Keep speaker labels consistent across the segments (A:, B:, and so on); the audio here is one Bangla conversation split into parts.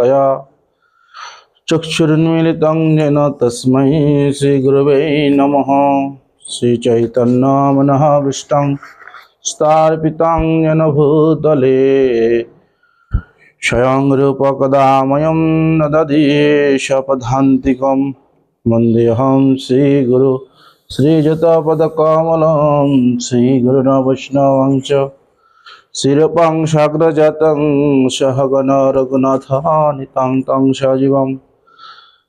A: कया चक्षुर्मीलितं येन तस्मै श्रीगुरवे नमः श्रीचैतन्यमनःभीष्टं स्थार्पितं येन भूतले स्वयं रूपकदामयं न दधीशपदान्तिकं वन्देऽहं श्रीगुरु श्रीजतपदकमलं श्रीगुरुनवैष्णवं च শিরপং সগ্রজাতং সহগণ রঘুনাথনিতং তং সজীবং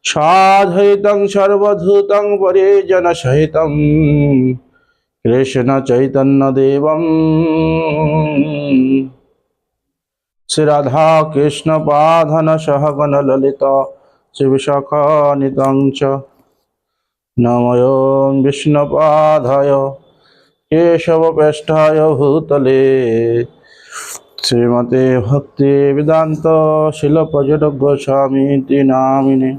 A: সাধৈতং সর্বধূতং পরিজন সহিতং কৃষ্ণ চৈতন্য দেবং শ্রীরাধা কৃষ্ণ পাধন সহগণ ললিত শিবশখনিতং চ নময়োং বিষ্ণুপাধায় কেশবপেষ্ঠায় ভূতলে শ্রীমতী ভক্তি বেদান্ত শিল পর্যটক স্বামীতি নামিনে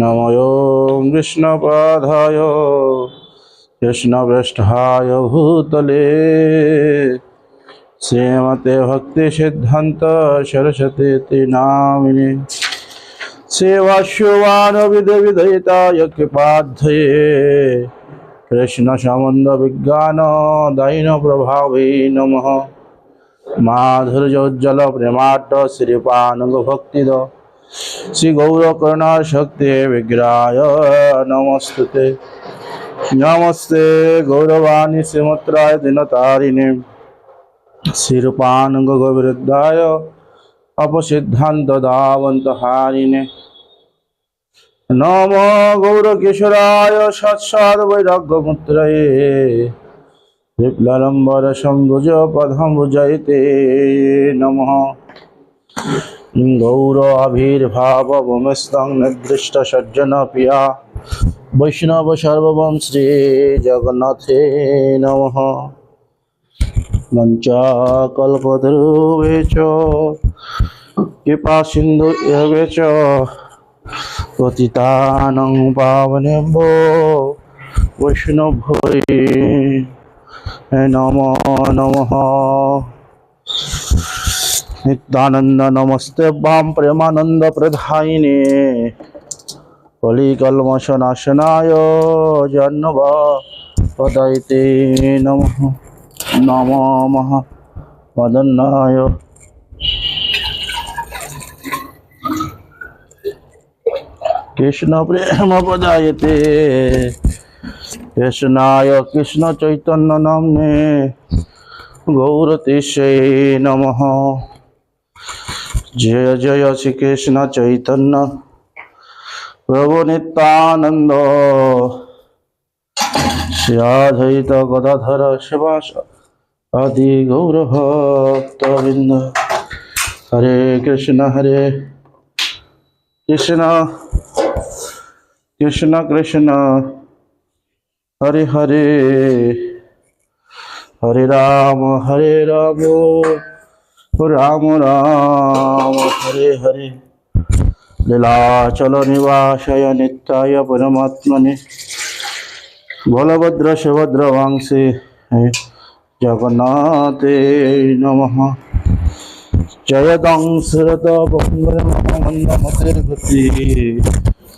A: নময় কৃষ্ণপাধায় কৃষ্ণভ্রষ্টায় ভূতলে শ্রীমতে ভক্তি সিদ্ধান্ত সরস্বতী নামিনে সেবাশুবানবিদবিদয়িতায় কৃপাধ্যয়ে কৃষ্ণ সম্বন্ধ বিজ্ঞান দৈন প্রভাবে নমঃ মাধুর্যোজ্জ্বল প্রেমাট শ্রীপানুগ ভক্তি শ্রী গৌরকর্ণ শক্তি বিগ্রায় নমস্তে নমস্তে গৌরবাণী শ্রীমত্রায় দীনতারিণী শ্রীপানুগ বিরুদ্ধায় অপসিদ্ধান্ত দাবন্ত হারিণে নম গৌর গৌরকিশোরায় সৎসদ বৈরাগ্যপুত্রয়ে বিপ্লম্বর নম গৌর আবির্ভাব গৌরাভির্ভাবমস্তং সজ্জন প্রিয়া বৈষ্ণব সর্বম শ্রী জগন্নাথে নম মঞ্চাকল্পদ্রুবেচ কৃপা সিন্ধু এবেচ পতিতানং পাবনেম্ব বৈষ্ণব نم نم ننند نمستے ویماند پردھا کلناشنا پہ مدن کردی تھی কৃষ্ণায় কৃষ্ণ চৈতন্য নামনে গৌরতিষে নম জয় জয় শ্রীকৃষ্ণ চৈতন্য প্রভু নিত্যানন্দ শ্রীয়াধৈত গদাধর শিবাস আদি গৌরভক্তবৃন্দ হরে কৃষ্ণ হরে কৃষ্ণ কৃষ্ণ কৃষ্ণ হরে হরে হরে রাম হরে রাম রাম রাম হরে হরে লীলাচল নিবাসয় নিত্যায় পরমাত্মনে বলভদ্র সুভদ্র বংশে জগন্নাথে নম জয়দং সুরত মন্দির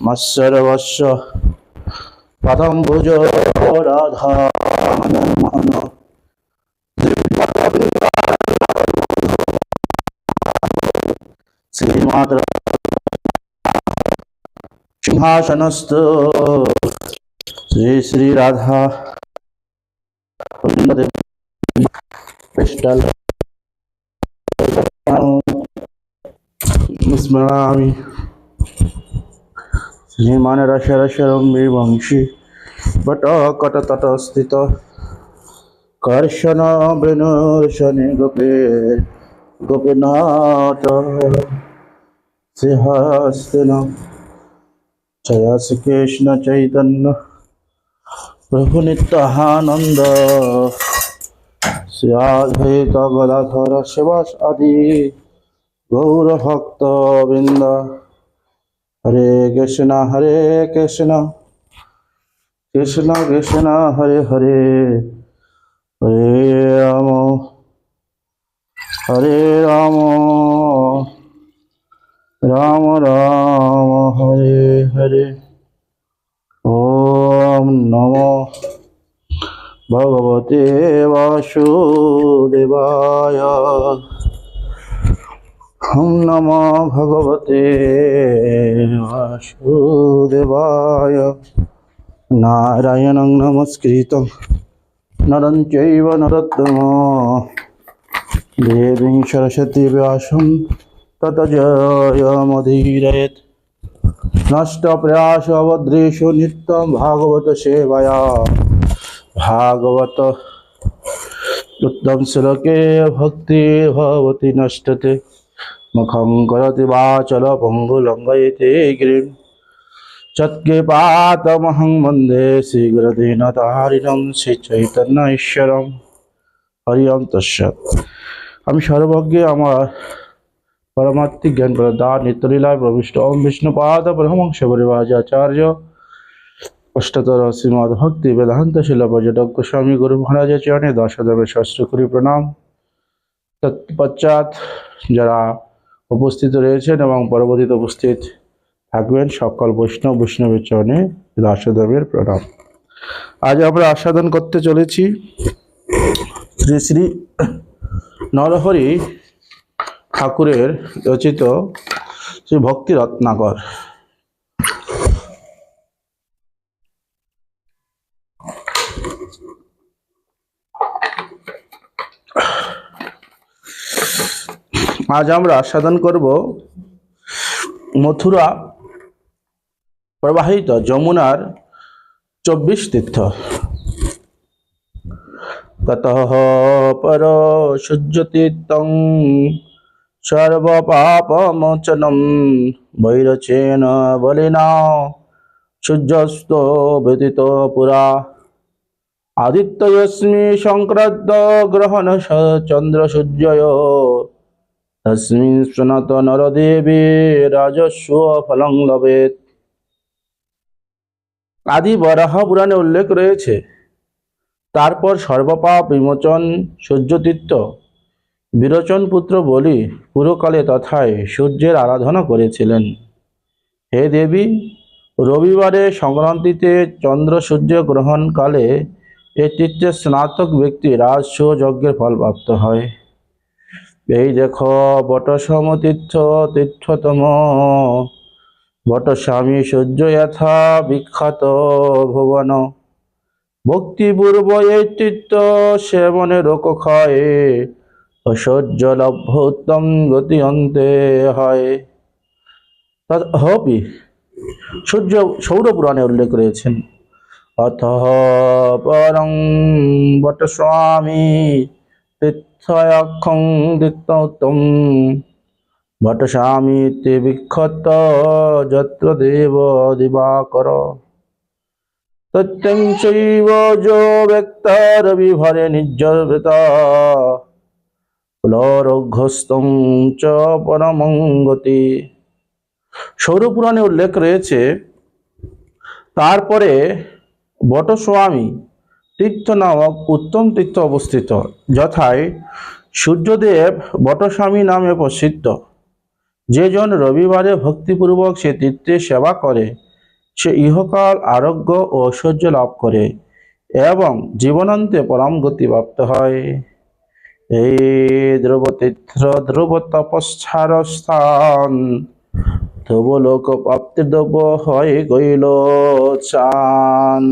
A: মৎসর্বস্ব পদম سنستریمر شرش ری ونشی বটকটতটস্থিত কর্ষণ বিনূষণে গোপে গোপীনাথ সিংহাসন জয় শ্রীকৃষ্ণ চৈতন্য প্রভু নিত্যানন্দ শ্রীত গদাধর শিবাস আদি গৌর ভক্ত বৃন্দ হরে কৃষ্ণ হরে কৃষ্ণ কৃষ্ণ কৃষ্ণ হরে হরে হরে রাম হরে রাম রাম রাম হরে হরে ওম নমো ভগবতে বাসুদেবায় হম নম ভগবতে বাসুদেবায় নারায়ণং নমস্কৃত নরং চৈব নরোত্তম দেবী সরস্বতী ব্যাসম তত জয়মধীরেত নষ্ট প্রয়াস অবদৃশু নিত্যম ভাগবত সেবায়া ভাগবত উত্তম শ্লোকে ভক্তি ভবতি নষ্টতে মুখং করতি বা পঙ্গু লঙ্ঘয়তে গিরিম सत्कृपातमहं वन्दे শ্রী চৈতন্য ঈশ্বরম হরিয়ম তস্যৎ আমি সর্বজ্ঞে আমার পরমাত্মিক জ্ঞান প্রদা নিত্যলীলায় প্রবিষ্ট ওম বিষ্ণুপাদ ব্রহ্মংশ আচার্য অষ্টতর শ্রীমদ ভক্তি বেদান্ত শিল পর্যটক স্বামী গুরু মহারাজের চরণে দশদমে করি প্রণাম তৎপশ্চাৎ যারা উপস্থিত রয়েছেন এবং পরবর্তীতে উপস্থিত থাকবেন সকল বৈষ্ণব বৈষ্ণবের চরণে দাসদেবের প্রণাম আজ আমরা আস্বাদন করতে চলেছি শ্রী শ্রী নরহরি ঠাকুরের রচিত শ্রী ভক্তি রত্নাকর আজ আমরা সাধন করব মথুরা প্রবাহিত যমুনার চব্বিশ তীর্থ তত পর সূর্যতীর্থ সর্বপাপমোচন বৈরচেন বলিনা সূর্যস্ত ব্যতীত পুরা আদিত্যস্মি সংক্রান্ত গ্রহণ চন্দ্র সূর্য তস্মিন সনাত নরদেবী রাজস্ব ফলং লভেত আদি বরাহ পুরাণে উল্লেখ রয়েছে তারপর সর্বপা বিমোচন সূর্যতীর্থ বিরোচন পুত্র বলি পুরকালে তথায় সূর্যের আরাধনা করেছিলেন হে দেবী রবিবারে সংক্রান্তিতে চন্দ্র সূর্য গ্রহণকালে এ তীর্থে স্নাতক ব্যক্তি রাজস্ব যজ্ঞের ফল প্রাপ্ত হয় এই দেখো বটসম তীর্থ তীর্থতম ভটস্বামী সূর্য যথা বিখ্যাত ভুবন ভক্তিপূর্ব এই চিত্ত সেবনে রোক ক্ষয়ে অসহ্য লভ্য উত্তম গতি অন্তে হয় হপি সূর্য সৌরপুরাণে উল্লেখ রয়েছেন অথ পরং বটস্বামী তীর্থয়ক্ষং দীপ্ত উত্তম ভটস্বামী তে বিক্ষত যত্র দেব দিবাকর সত্যং শৈব যো ব্যক্তারবিভরে নির্জবৃত লরঘ্যস্তং চ পরমঙ্গতি সৌরপুরাণে উল্লেখ রয়েছে তারপরে বটস্বামী তীর্থ নামক উত্তম তীর্থ অবস্থিত যথায় সূর্যদেব বটস্বামী নামে প্রসিদ্ধ যে জন রবিবারে ভক্তিপূর্বক সে তীর্থে সেবা করে সে ইহকাল আরোগ্য ও ঐশ্বর্য লাভ করে এবং জীবনান্তে পরম গতি প্রাপ্ত হয় এই ধ্রুব তীর্থ ধ্রুব তপস্যার স্থান ধ্রুব লোক প্রাপ্তি দ্রব হয় গইল চান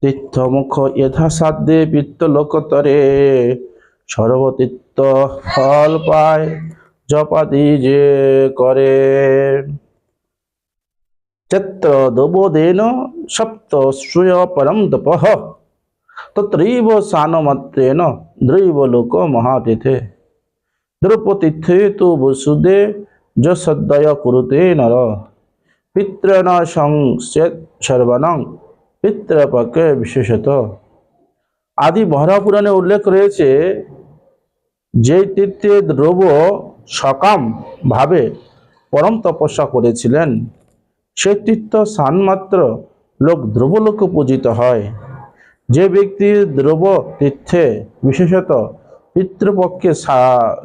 A: তীর্থমুখ যথাসাধ্যে পিত্তলোকতরে সর্বতীর্থ ফল পায় জপাতি যে করে চেত্র দবোধেন সপ্ত শ্রুয় পরম তপহ তত্রৈব সানমাত্রেন দ্রৈব লোক মহাতীর্থে দ্রৌপতীর্থে তু বসুদে যশদ্দয় কুরুতে নর পিতৃণ সংসেত সর্বানং পিতৃপক্ষে বিশেষত আদি মহারাপুরাণে উল্লেখ রয়েছে যেই তীর্থে ধ্রুব সকাম ভাবে পরম তপস্যা করেছিলেন সেই তীর্থ স্থানমাত্র লোক ধ্রুবলোকে পূজিত হয় যে ব্যক্তি ধ্রুব তীর্থে বিশেষত পিতৃপক্ষে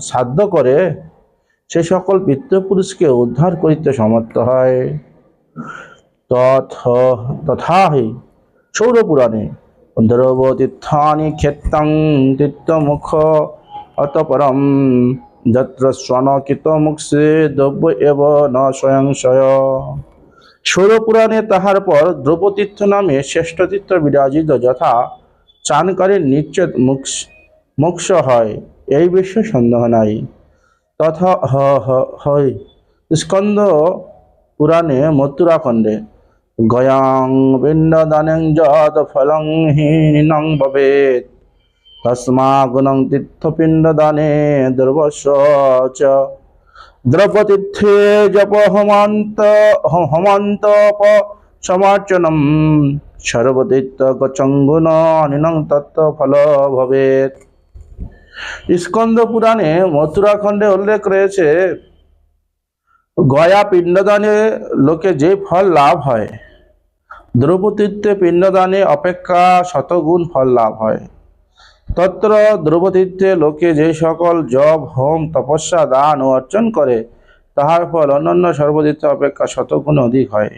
A: সাধ্য করে সে সকল পিতৃপুরুষকে উদ্ধার করিতে সমর্থ হয় তথ তথা সৌরপুরাণে ধ্রুব তীর্থানি ক্ষেত্রং তীর্থমুখ অতপরম যত্র স্বনকিত মুখে দ্রব্য এব ন স্বয়ংশয় সৌরপুরাণে তাহার পর দ্রুপতীর্থ নামে শ্রেষ্ঠতীর্থ বিরাজিত যথা চানকারীর নিশ্চিত মুখ মুখ হয় এই বিষয়ে সন্দেহ নাই তথা হ হয় স্কন্দ পুরাণে মথুরাখণ্ডে গয়াং বিন্দানেং যত ফলং হীন ভবেত তস্মাগুণং তীর্থপিণ্ডদানে দুর্বশ চ দ্রৌপতীর্থে জপ হমান্ত হমান্তপ সমার্চন সর্বতীর্থ গচঙ্গুণ নিনং তত্ত্ব ফল ভবেত স্কন্দ পুরাণে মথুরাখণ্ডে উল্লেখ রয়েছে গয়া পিণ্ডদানে লোকে যে ফল লাভ হয় দ্রৌপদীত্বে পিণ্ডদানে অপেক্ষা শতগুণ ফল লাভ হয় তত্র ধ্রুবতীর্থে লোকে যে সকল জব হোম তপস্যা দান ও অর্জন করে তাহার ফল অন্যান্য সর্বতীর্থ অপেক্ষা শতগুণ অধিক হয়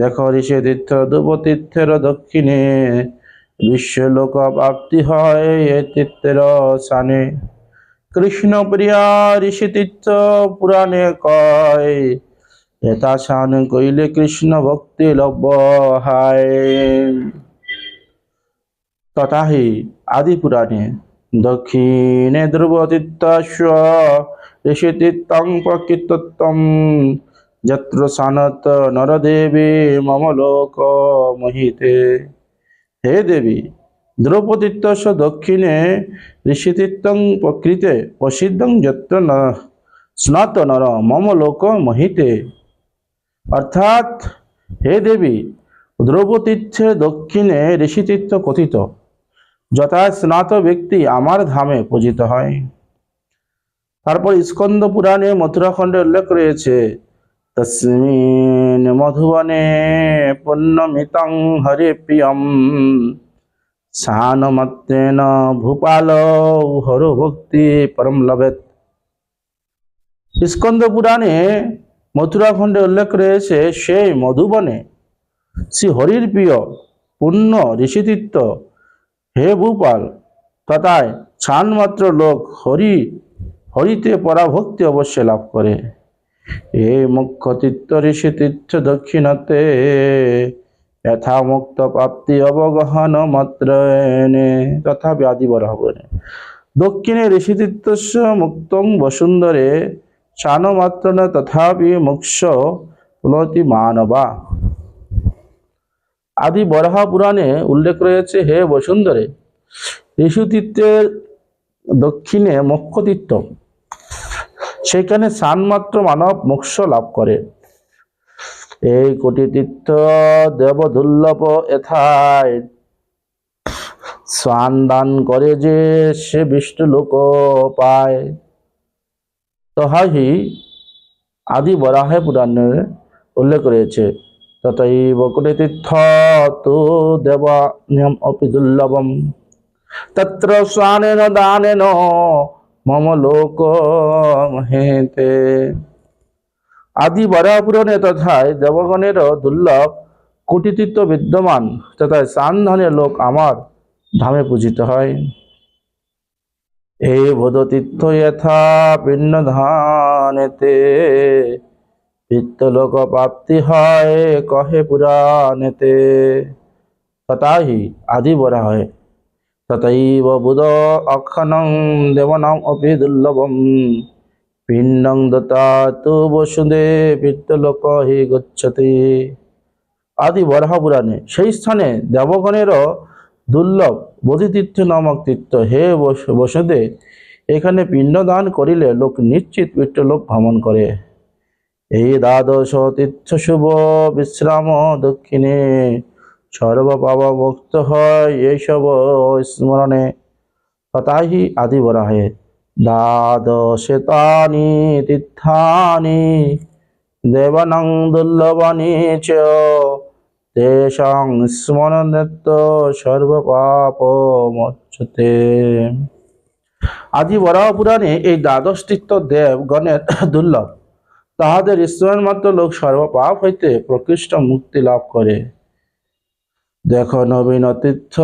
A: দেখো ঋষি তীর্থ ধ্রুবতীর্থের দক্ষিণে বিশ্বলোক প্রাপ্তি হয় এ তীর্থের স্থানে প্রিয়া ঋষি তীর্থ পুরাণে কয় এতা স্নান কইলে কৃষ্ণ ভক্তি লব্য হায় তথা হি আদিপুরাণে দক্ষিণে ধ্রুবতীর্থস্ব ঋষিতীর্থং প্রকৃতত্বম যত্র সানত নরদেবী মম লোক মহিতে হে দেবী দ্রৌপদীর্থস্ব দক্ষিণে ঋষিতীর্থং প্রকৃতে প্রসিদ্ধং যত্র স্নাত নর মম লোক মহিতে অর্থাৎ হে দেবী দ্রৌপতীর্থের দক্ষিণে ঋষিতীর্থ কথিত যথা স্নাত ব্যক্তি আমার ধামে পূজিত হয় তারপর স্কন্দ পুরাণে মথুরাখণ্ডে উল্লেখ রয়েছে তস্মিন মধুবনে পুণ্যমিতং হরে প্রিয়ম সানমত্তেন ভূপাল হর ভক্তি পরম লভেত স্কন্দ পুরাণে মথুরাখণ্ডে উল্লেখ রয়েছে সেই মধুবনে শ্রী হরির প্রিয় পুণ্য ঋষিতীর্থ হে ভূপাল তথায় ছানমাত্র লোক হরি হরিতে পরাভক্তি অবশ্যই লাভ করে এ মুখ্য তীর্থ ঋষি তীর্থ দক্ষিণতে এথা মুক্ত প্রাপ্তি অবগহন মাত্র তথা ব্যাধি বড় বরাবরে দক্ষিণে ঋষিতীর্থস্য মুক্তং বসুন্ধরে চানমাত্র তথাপি মোক্ষ প্লতি মানবা আদি বরাহা পুরাণে উল্লেখ রয়েছে হে বসুন্ধরে ঋষুতীর্থের দক্ষিণে মক্ষতীর্থ সেখানে সানমাত্র মানব মোক্ষ লাভ করে এই কোটি তীর্থ দেব দুর্লভ এথায় সান দান করে যে সে বিষ্ণু লোক পায় তহাহি আদি বরাহে পুরাণে উল্লেখ রয়েছে ততৈব কুটিতীর্থ তু দেবানিয়ম অপি দুর্লভম তত্র স্নানেন দানেন মম লোক হেতে আদি বরাপুরণে তথায় দেবগণের দুর্লভ কুটিতীর্থ বিদ্যমান তথায় সান্ধানের লোক আমার ধামে পূজিত হয় এই বোধতীর্থ যথা পিণ্ড ধানেতে পিত্তলোক প্রাপ্তি হয় কহে পুরাণেতে তথাহি আদি বরা হয় ততৈব বুধ অক্ষণং দেবনাম অপি দুর্লভম পিণ্ডং দতা তু বসুদে পিত্তলোক হি গচ্ছতি আদি পুরাণে সেই স্থানে দেবগণেরও দুর্লভ বোধিতীর্থ নামক তীর্থ হে বসুদে এখানে পিণ্ডদান দান করিলে লোক নিশ্চিত পিত্তলোক ভ্রমণ করে এই দ্বাদশ তীর্থ শুভ বিশ্রাম দক্ষিণে সর্বপাপ মুক্ত হয় এইসব স্মরণে হতাহি আদি বলা হয় তানি তীর্থানি দেবনং দুর্লভানি চ স্মরণেত্ব সর্বপাপ আদি বরাহ পুরাণে এই দ্বাদশ তীর্থ গণের দুর্লভ তাহাদের ঈশ্বরের মাত্র লোক সর্বপাপ হইতে প্রকৃষ্ট মুক্তি লাভ করে দেখো নবীন তীর্থ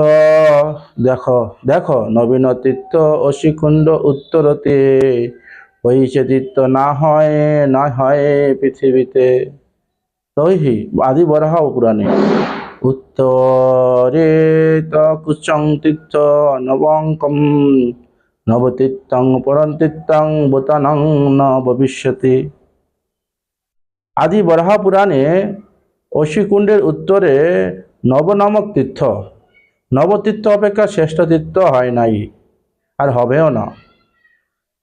A: দেখো দেখো নবীন তীর্থ অশিকুণ্ড উত্তরতে হইছে তীর্থ না হয় না হয় পৃথিবীতে তৈহি আদি বরাহ পুরাণে উত্তরে কুচং তীর্থ নবঙ্কম নবতীর্থং পরন্তীর্থং বোতানং ন আদি বরাহা পুরাণে অশিকুণ্ডের উত্তরে নবনামক তীর্থ নবতীর্থ অপেক্ষা শ্রেষ্ঠ তীর্থ হয় নাই আর হবেও না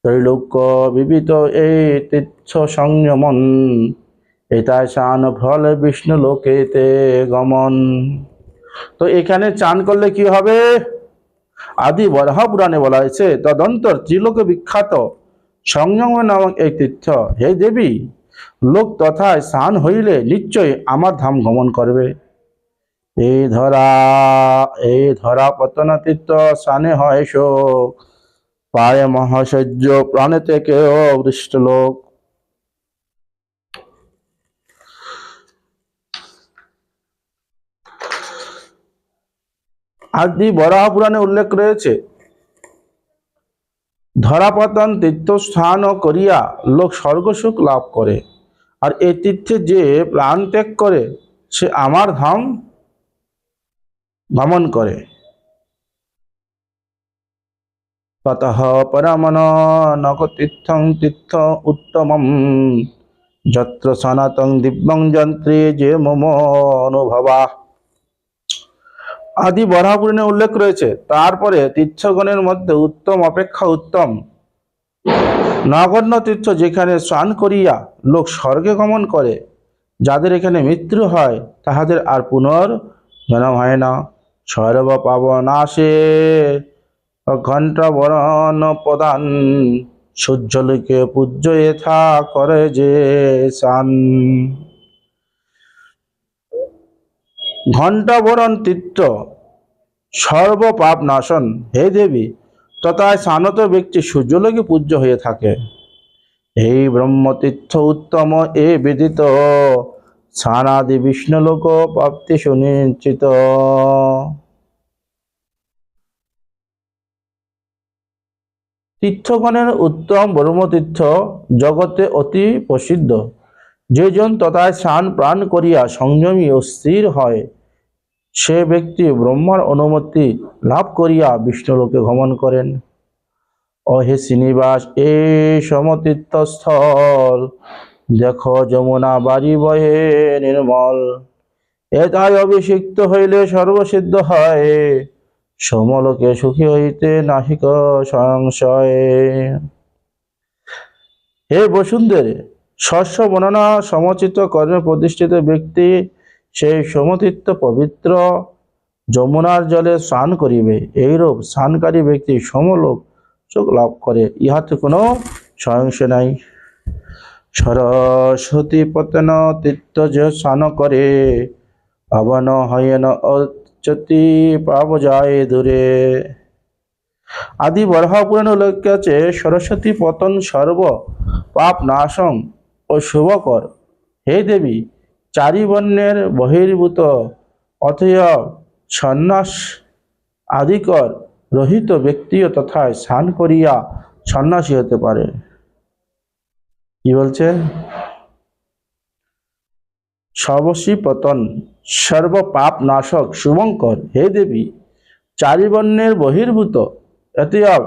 A: ত্রৈলোক্য বিবিত এই তীর্থ সংযমন এটা চান ফল বিষ্ণু লোকেতে গমন তো এখানে চান করলে কি হবে আদি বরাহ পুরাণে বলা হয়েছে তদন্তর ত্রিলোক বিখ্যাত সংযম নামক এই তীর্থ হে দেবী লোক তথায় স্নান হইলে নিশ্চয় আমার ধাম গমন করবে এ ধরা এ ধরা তীর্থ স্নানে হয় শোক পায়ে মহাসহ্য প্রাণে থেকে বৃষ্ট লোক আদি বরাহ পুরাণে উল্লেখ রয়েছে ধরাপতন তীর্থস্থান করিয়া লোক স্বর্গসুখ লাভ করে আর এই তীর্থে যে প্রাণ ত্যাগ করে সে আমার ধাম ভ্রমণ করে ততঃ পরমন তীর্থং তীর্থ উত্তম যত্র সনাতন দিব্যং যন্ত্রে যে মম অনুভবা আদি বরাহপুরাণে উল্লেখ রয়েছে তারপরে তীর্থগণের মধ্যে উত্তম অপেক্ষা উত্তম নগণ্য তীর্থ যেখানে স্নান করিয়া লোক স্বর্গে গমন করে যাদের এখানে মৃত্যু হয় তাহাদের আর পুনর জনম হয় না সর্ব পাবন আসে ঘণ্টা বরণ প্রদান সূর্যলোকে পূজ্য এথা করে যে সান ঘণ্টাভরণ তীর্থ পাপ নাশন হে দেবী তথায় স্নানত ব্যক্তি সূর্যলোকে পূজ্য হয়ে থাকে এই ব্রহ্মতীর্থ উত্তম এ বিদিত স্নানাদি বিষ্ণুলোক প্রাপ্তি সুনিশ্চিত তীর্থগণের উত্তম ব্রহ্মতীর্থ জগতে অতি প্রসিদ্ধ যেজন তথায় স্নান প্রাণ করিয়া সংযমী ও স্থির হয় সে ব্যক্তি ব্রহ্মার অনুমতি লাভ করিয়া বিষ্ণুলোকে ভ্রমণ করেন অহে শ্রীনিবাস এ সমতীর্থস্থল দেখ যমুনা বাড়ি বহে নির্মল এ তাই অভিষিক্ত হইলে সর্বসিদ্ধ হয় সমলোকে সুখী হইতে নাহিক সংশয় হে বসুন্ধরে শস্য বননা সমচিত কর্মে প্রতিষ্ঠিত ব্যক্তি সেই সমতিত্ব পবিত্র যমুনার জলে স্নান করিবে এইরূপ স্নানকারী ব্যক্তি সমলোক চোখ লাভ করে ইহাতে কোনো সহিংস নাই সরস্বতী পতন তীর্থ যে স্নান করে আবন হয়েন অচ্যতি পাব যায় দূরে আদি বর্হাপুরাণ উল্লেখ আছে সরস্বতী পতন সর্ব পাপ নাশং ও শুভকর হে দেবী চারিবর্ণের বহির্ভূত অথয় সন্ন্যাস আদিকর রহিত ব্যক্তিও তথায় স্নান করিয়া সন্ন্যাসী হতে পারে কি বলছে সবশী পতন সর্বপাপ নাশক শুভঙ্কর হে দেবী চারিবর্ণের বহির্ভূত এতএব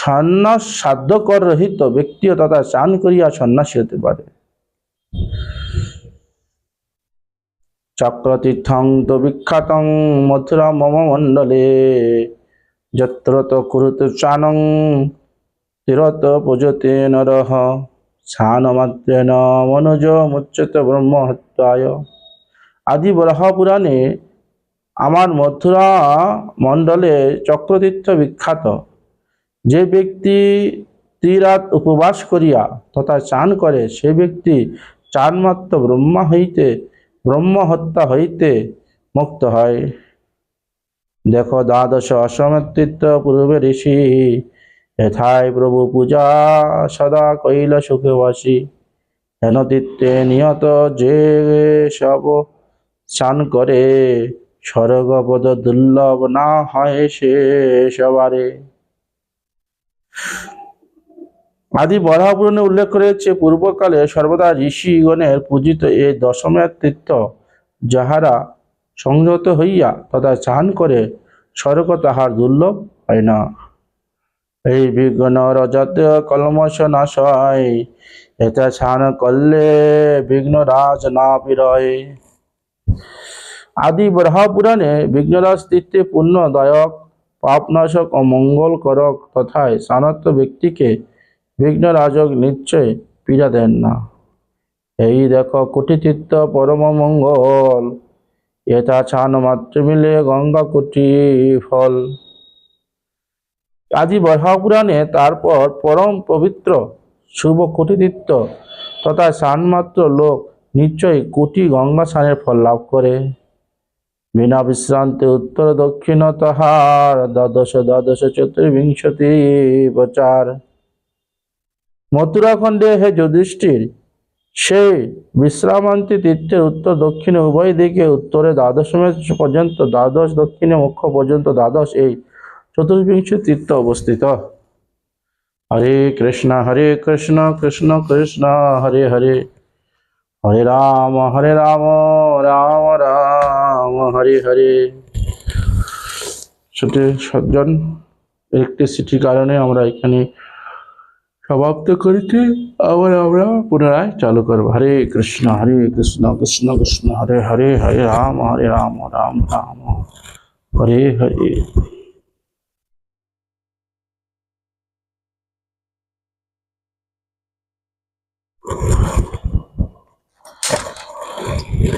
A: সন্ন্যাস সাধ্যকর রহিত ব্যক্তিও তথা স্নান করিয়া সন্ন্যাসী হতে পারে চক্রতীর্থং তো বিখ্যাতং মথুরা মম মণ্ডলে যত্রত কুরুত চানং তিরত পুজতে নরহ মাত্রে ন মনোজ মুচ্যত ব্রহ্মহত্যায় আদি বরাহ পুরাণে আমার মথুরা মণ্ডলে চক্রতীর্থ বিখ্যাত যে ব্যক্তি তিরাত উপবাস করিয়া তথা চান করে সে ব্যক্তি চানমাত্র ব্রহ্মা হইতে ব্রহ্মহত্যা হইতে মুক্ত হয় দেখো দ্বাদশ অসমতৃত্ব পূর্বে ঋষি এথায় প্রভু পূজা সদা কৈল সুখবাসী হেন চিত্তে নিয়ত যে সব স্নান করে স্বর্গপদ দুর্লভ না হয় সে সবারে আদি বরাহ পুরাণে উল্লেখ করেছে পূর্বকালে সর্বদা ঋষিগণের পূজিত এই দশমের তীর্থ যাহারা সংযত হইয়া তথা চান করে স্বর্গ তাহার দুর্লভ হয় না এই বিঘ্ন রজত কলমশ নাশয় এটা স্নান করলে বিঘ্ন রাজ না বিরয় আদি বরাহ পুরাণে বিঘ্নরাজ তীর্থে পুণ্যদায়ক পাপনাশক ও মঙ্গলকরক তথায় স্নানত ব্যক্তিকে বিঘ্ন রাজক নিশ্চয় পীড়া দেন না এই দেখো কোটিতীর্থ পরম মঙ্গল এটা ছান মাত্র মিলে গঙ্গা কোটি ফল আদি পুরাণে তারপর পরম পবিত্র শুভ তীর্থ তথা সানমাত্র লোক নিশ্চয়ই কোটি গঙ্গা স্নানের ফল লাভ করে বিনা বিশ্রান্তে উত্তর দক্ষিণ তাহার দ্বাদশ দ্বাদশ চতুর্বিংশতি প্রচার মথুরাখণ্ডে হে যুধিষ্ঠির সেই বিশ্রামান্তি তীর্থের উত্তর দক্ষিণে উভয় দিকে উত্তরে দ্বাদশ পর্যন্ত দ্বাদশ দক্ষিণে মুখ্য পর্যন্ত দ্বাদশ এই চতুর্বিংশ তীর্থ অবস্থিত হরে কৃষ্ণ হরে কৃষ্ণ কৃষ্ণ কৃষ্ণ হরে হরে হরে রাম হরে রাম রাম রাম হরে হরে ছোট সজ্জন সিটি কারণে আমরা এখানে سب کر پنرائ چالو کرو ہرے کرشن ہرے کرشن کشن کشن ہر ہر ہر رام ہر رام رام رام ہر ہر